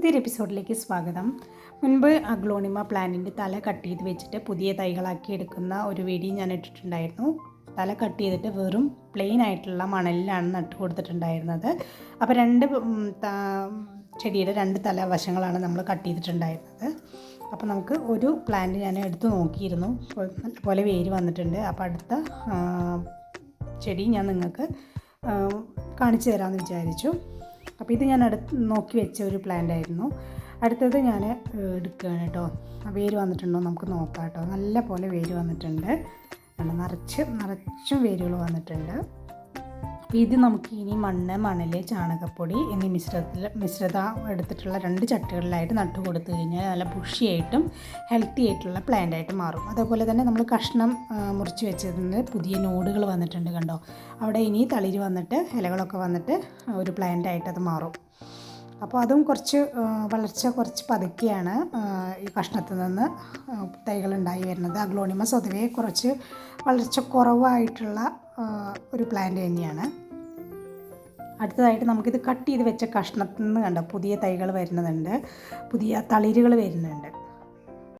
പുതിയൊരു എപ്പിസോഡിലേക്ക് സ്വാഗതം. മുൻപ് അഗ്ലോണിമ പ്ലാന്റിന്റെ തല കട്ട് ചെയ്ത് വെച്ചിട്ട് പുതിയ തൈകളാക്കി എടുക്കുന്ന ഒരു വീഡിയോ ഞാൻ ഇട്ടിട്ടുണ്ടായിരുന്നു. തല കട്ട് ചെയ്തിട്ട് വെറും പ്ലെയിൻ ആയിട്ടുള്ള മണലിലാണ് നട്ട് കൊടുത്തിട്ടുണ്ടായിരുന്നത്. അപ്പോൾ രണ്ട് ചെടിയുടെ രണ്ട് തല വശങ്ങളാണ് നമ്മൾ കട്ട് ചെയ്തിട്ടുണ്ടായിരുന്നത്. അപ്പോൾ നമുക്ക് ഒരു പ്ലാന്റ് ഞാൻ എടുത്തു നോക്കിയിരുന്നു. പോലെ നല്ലപോലെ വേര് വന്നിട്ടുണ്ട്. അപ്പോൾ അടുത്ത ചെടി ഞാൻ നിങ്ങൾക്ക് കാണിച്ചു തരാമെന്ന് വിചാരിച്ചു. അപ്പോൾ ഇത് ഞാൻ അടുത്ത് നോക്കി വെച്ച ഒരു പ്ലാന്റ് ആയിരുന്നു. അടുത്തത് ഞാൻ എടുക്കുകയാണ് കേട്ടോ. വേര് വന്നിട്ടുണ്ടോ നമുക്ക് നോക്കാം കേട്ടോ. നല്ല പോലെ വേര് വന്നിട്ടുണ്ട്. നിറച്ച് നിറച്ചും വേരുകൾ വന്നിട്ടുണ്ട്. ഇത് നമുക്ക് ഇനി മണ്ണ് മണൽ ചാണകപ്പൊടി എന്നീ മിശ്രത്തിൽ മിശ്രിത എടുത്തിട്ടുള്ള രണ്ട് ചട്ടികളിലായിട്ട് നട്ടു കൊടുത്തു കഴിഞ്ഞാൽ നല്ല പുഷിയായിട്ടും ഹെൽത്തി ആയിട്ടുള്ള പ്ലാന്റ് ആയിട്ട് മാറും. അതേപോലെ തന്നെ നമ്മൾ കഷ്ണം മുറിച്ച് വെച്ചതിന് പുതിയ നോഡുകൾ വന്നിട്ടുണ്ട് കണ്ടോ? അവിടെ ഇനി തളിര് വന്നിട്ട് ഇലകളൊക്കെ വന്നിട്ട് ഒരു പ്ലാന്റ് ആയിട്ട് അത് മാറും. അപ്പോൾ അതും കുറച്ച് വളർച്ച കുറച്ച് പതുക്കെയാണ് ഈ കഷ്ണത്തിൽ നിന്ന് തൈകൾ ഉണ്ടായി വരുന്നത്. അഗ്ലോണിമ സ്വതവേ കുറച്ച് വളർച്ച കുറവായിട്ടുള്ള ഒരു പ്ലാന്റ് തന്നെയാണ്. അടുത്തതായിട്ട് നമുക്കിത് കട്ട് ചെയ്ത് വെച്ച കഷ്ണത്തിൽ നിന്ന് കണ്ട? പുതിയ തൈകൾ വരുന്നുണ്ട്. പുതിയ തളിരുകൾ വരുന്നുണ്ട്.